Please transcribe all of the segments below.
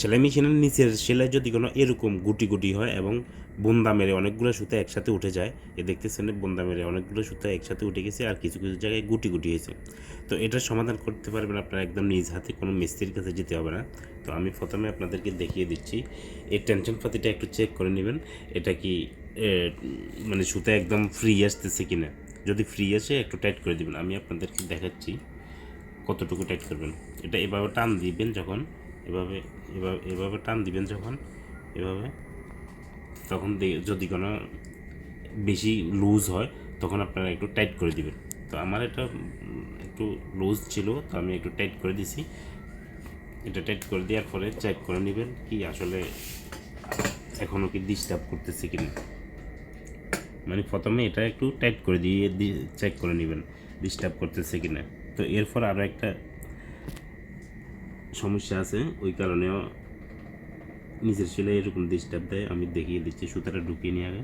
সেলাই মেশিনের নিচের সেলাই যদি কোনো এরকম গুটি গুটি হয় এবং বন্দা মেরে অনেকগুলো সুতা একসাথে উঠে যায়, এ দেখতেছেন বন্দা মেরে অনেকগুলো সুতা একসাথে উঠে গেছে আর কিছু কিছু জায়গায় গুটি গুটি হয়েছে। তো এটার সমাধান করতে পারবেন আপনারা একদম নিজ হাতে, কোনো মিস্ত্রির কাছে যেতে হবে না। তো আমি প্রথমে আপনাদেরকে দেখিয়ে দিচ্ছি, এই টেনশন পাতিটা একটু চেক করে নেবেন, এটা কি মানে সুতা একদম ফ্রি আসতেছে কি না যদি ফ্রি আসে, একটু টাইট করে দিবেন। আমি আপনাদেরকে দেখাচ্ছি কতটুকু টাইট করবেন। এটা এভাবে টান দিবেন যখন এভাবে এভাবে এভাবে টান দিবেন যখন, এভাবে, তখন যদি কোনো বেশি লুজ হয়, তখন আপনারা একটু টাইট করে দিবেন। তো আমার এটা একটু লুজ ছিল, তো আমি একটু টাইট করে দিছি। এটা টাইট করে দেওয়ার পরে চেক করে নেবেন কি আসলে এখনও কি ডিস্টার্ব করতেছে কি না মানে প্রথমে এটা একটু টাইট করে দিয়ে চেক করে নেবেন ডিস্টার্ব করতেছে কি না তো এরপর আরও একটা সমস্যা আছে, ওই কারণেও নিচের সেলাই এরকম ডিস্টার্ব দেয়, আমি দেখিয়ে দিচ্ছি, সুতাটা ঢুকিয়ে নিয়ে আগে।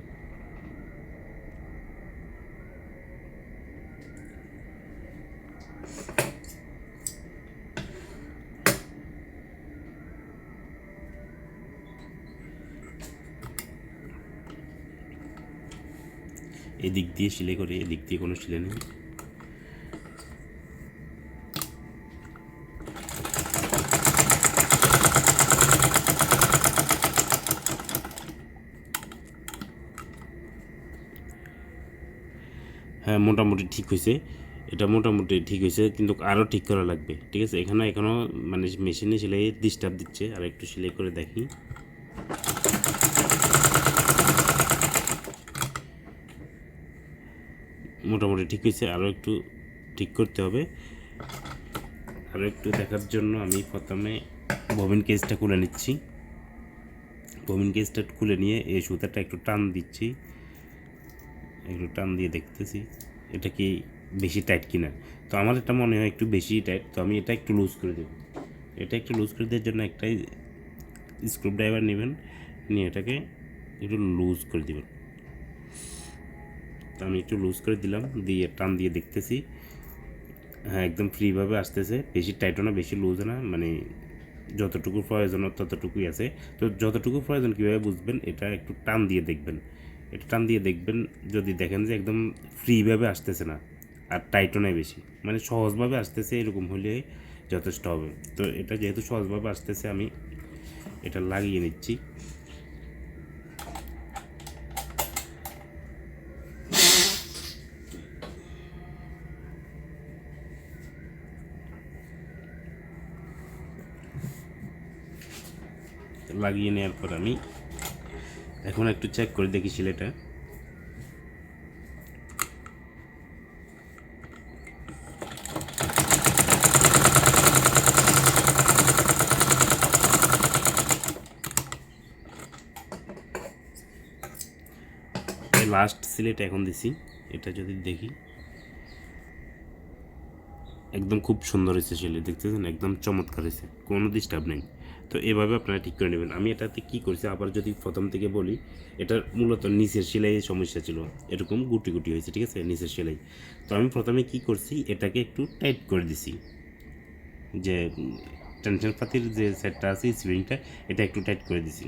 এদিক দিয়ে সেলাই করে, এদিক দিয়ে কোনো সেলাই নেই। হ্যাঁ মোটামুটি ঠিক হয়েছে এটা মোটামুটি ঠিক হয়েছে কিন্তু আরও ঠিক করা লাগবে, ঠিক আছে? এখানে এখনও মানে মেশিনে সেলাই ডিস্টার্ব দিচ্ছে, আর একটু সেলাই করে দেখি। মোটামুটি ঠিক হয়েছে আরও একটু ঠিক করতে হবে। আরও একটু দেখার জন্য আমি প্রথমে ববিন কেসটা খুলে নিচ্ছি। ববিন কেসটা খুলে নিয়ে এই সুতাটা একটু টান দিচ্ছি। একটু টান দিয়ে দেখতেছি, এটা কি বেশি টাইট কিনা? তো আমার এটা মনে হয় একটু বেশি টাইট, তো আমি এটা একটু লুজ করে দেবো। এটা একটু লুজ করে দেওয়ার জন্য একটাই স্ক্রু ড্রাইভার নেবেন, নিয়ে এটাকে একটু লুজ করে দেবেন। তো আমি একটু লুজ করে দিলাম, দিয়ে টান দিয়ে দেখতেছি। হ্যাঁ একদম ফ্রিভাবে আসতেছে, বেশি টাইটও না, বেশি লুজও না মানে যতটুকু প্রয়োজন, ততটুকুই আছে। তো যতটুকু প্রয়োজন কীভাবে বুঝবেন, এটা একটু টান দিয়ে দেখবেন। এটা টান দিয়ে দেখবেন, যদি দেখেন যে একদম ফ্রিভাবে আসতেছে না, আর টাইটও নাই বেশি। মানে সহজভাবে আসতেছে, এরকম হলে যথেষ্ট হবে। তো এটা যেহেতু সহজভাবে আসতেছে, আমি এটা লাগিয়ে নিচ্ছি। লাগিয়ে নেওয়ার পর আমি এখন একটু চেক করে দেখি সিলেটা। লাস্ট সিলেট এখন দিছি এটা যদি দেখি। একদম খুব সুন্দর হয়েছে সেলে দেখতেছেন একদম চমৎকার হয়েছে, কোনো ডিস্টার্ব নেই। তো এভাবে আপনারা ঠিক করে নেবেন। আমি এটাতে কী করছি, আবার যদি প্রথম থেকে বলি এটার মূলত নিচের সেলাইয়ের সমস্যা ছিল, এরকম গুটি গুটি হয়েছে, ঠিক আছে, নিচের সেলাই। তো আমি প্রথমে কি করছি, এটাকে একটু টাইট করে দিছি। যে টেনশন পাতির যে সেটটা আছে স্প্রিংটা এটা একটু টাইট করে দিছি।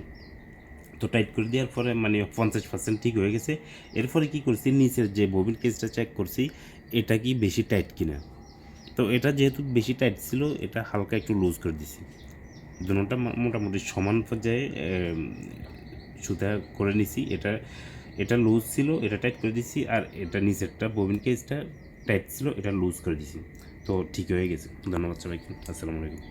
তো টাইট করে দেওয়ার পরে মানে পঞ্চাশ পার্সেন্ট ঠিক হয়ে গেছে। এরপরে কি করছি, নিচের যে ববিন কেসটা চেক করছি, এটা কি বেশি টাইট কিনা? তো এটা যেহেতু বেশি টাইট ছিল, এটা হালকা একটু লুজ করে দিছি। দুটা মোটামুটি সমান পর্যায়ে সুতা করে নিছি। এটা এটা লুজ ছিল, এটা টাইট করে দিছি, আর এটা নিচেরটা, ববিন কেসটা টাইট ছিল, এটা লুজ করে দিছি। তো ঠিক হয়ে গেছে। ধন্যবাদ সবাইকে। আসসালামু আলাইকুম।